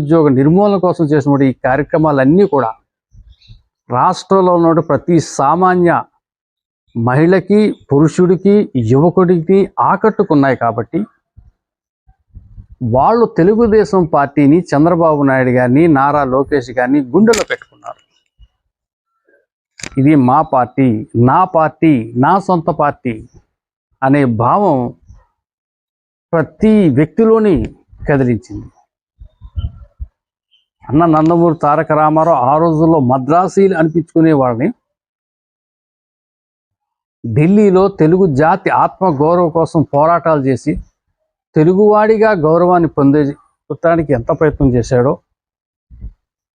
నిరుద్యోగ నిర్మూలన కోసం చేసినటువంటి ఈ కార్యక్రమాలన్నీ కూడా రాష్ట్రంలో ఉన్న ప్రతి సామాన్య మహిళకి పురుషుడికి యువకుడికి ఆకట్టుకున్నాయి కాబట్టి వాళ్ళు తెలుగుదేశం పార్టీని చంద్రబాబు నాయుడు గారిని నారా లోకేష్ గారిని గుండెలో పెట్టుకున్నారు. ఇది మా పార్టీ నా పార్టీ నా సొంత పార్టీ అనే భావం ప్రతి వ్యక్తిలోని కదిలించింది. అన్న నందమూరి తారక రామారావు ఆ రోజుల్లో మద్రాసీలు అనిపించుకునే వాళ్ళని ఢిల్లీలో తెలుగు జాతి ఆత్మ గౌరవం కోసం పోరాటాలు చేసి తెలుగువాడిగా గౌరవాన్ని పొందే పొందడానికి ఎంత ప్రయత్నం చేశాడో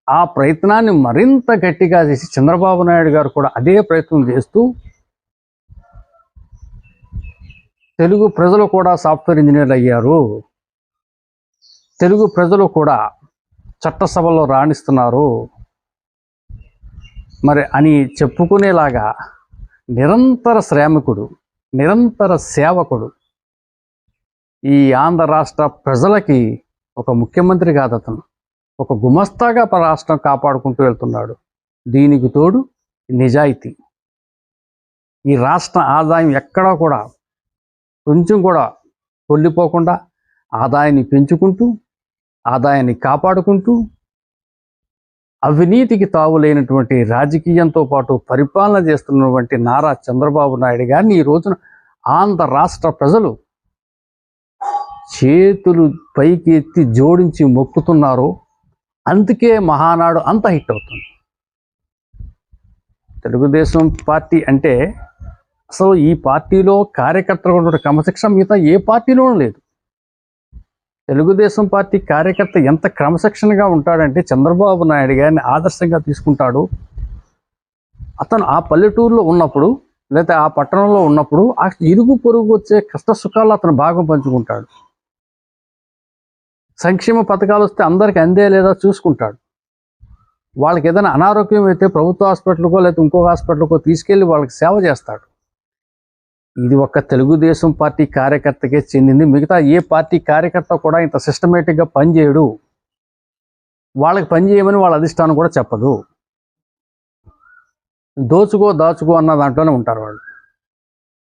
ఆ ప్రయత్నాన్ని మరింత గట్టిగా చేసి చంద్రబాబు నాయుడు గారు కూడా అదే ప్రయత్నం చేస్తూ తెలుగు ప్రజలు కూడా సాఫ్ట్వేర్ ఇంజనీర్లు అయ్యారు. తెలుగు ప్రజలు కూడా చట్టసభలో రాణిస్తున్నారు. మరి అని చెప్పుకునేలాగా నిరంతర శ్రామికుడు నిరంతర సేవకుడు ఈ ఆంధ్ర రాష్ట్ర ప్రజలకి ఒక ముఖ్యమంత్రి కాదు అతను. ఒక గుమస్తాగా రాష్ట్రం కాపాడుకుంటూ వెళ్తున్నాడు. దీనికి తోడు నిజాయితీ. ఈ రాష్ట్ర ఆదాయం ఎక్కడా కూడా కొంచెం కూడా కొల్లిపోకుండా ఆదాయాన్ని పెంచుకుంటూ ఆదాయాన్ని కాపాడుకుంటూ అవినీతికి తావులేనటువంటి రాజకీయంతో పాటు పరిపాలన చేస్తున్నటువంటి నారా చంద్రబాబు నాయుడు గారిని ఈ రోజున ఆంధ్ర రాష్ట్ర ప్రజలు చేతులు పైకి ఎత్తి జోడించి మొక్కుతున్నారు అందుకే మహానాడు అంత హిట్ అవుతుంది. తెలుగుదేశం పార్టీ అంటే అసలు ఈ పార్టీలో కార్యకర్తలు ఉన్నటువంటి క్రమశిక్షణ మిగతా ఏ పార్టీలోనూ లేదు. తెలుగుదేశం పార్టీ కార్యకర్త ఎంత క్రమశిక్షణగా ఉంటాడంటే చంద్రబాబు నాయుడు గారిని ఆదర్శంగా తీసుకుంటాడు. అతను ఆ పల్లెటూరులో ఉన్నప్పుడు లేదా ఆ పట్టణంలో ఉన్నప్పుడు ఆ ఇరుగు పొరుగు వచ్చే కష్ట సుఖాలు అతను భాగం పంచుకుంటాడు. సంక్షేమ పథకాలు వస్తే అందరికి అందే లేదా చూసుకుంటాడు. వాళ్ళకి ఏదైనా అనారోగ్యం అయితే ప్రభుత్వ హాస్పిటల్కో లేదా ఇంకో హాస్పిటల్కో తీసుకెళ్ళి వాళ్ళకి సేవ చేస్తాడు. ఇది ఒక తెలుగుదేశం పార్టీ కార్యకర్తకే చెందింది. మిగతా ఏ పార్టీ కార్యకర్త కూడా ఇంత సిస్టమేటిక్గా పనిచేయడు వాళ్ళకి పని చేయమని వాళ్ళ అధిష్టానం కూడా చెప్పదు. దోచుకో దాచుకో అన్న దాంట్లోనే ఉంటారు వాళ్ళు.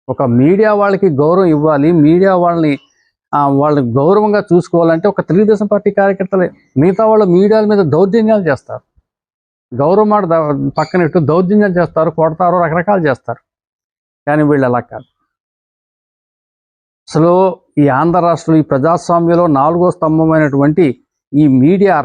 ఒక మీడియా వాళ్ళకి గౌరవం ఇవ్వాలి. మీడియా వాళ్ళని వాళ్ళని గౌరవంగా చూసుకోవాలంటే ఒక తెలుగుదేశం పార్టీ కార్యకర్తలే. మిగతా వాళ్ళు మీడియాల మీద దౌర్జన్యాలు చేస్తారు. గౌరవం మాట పక్కనట్టు దౌర్జన్యాలు చేస్తారు కొడతారు రకరకాలు చేస్తారు. కానీ వీళ్ళు అలా కాదు. అసలు ఈ ఆంధ్ర రాష్ట్రంలో ఈ ప్రజాస్వామ్యంలో నాలుగో స్తంభమైనటువంటి ఈ మీడియా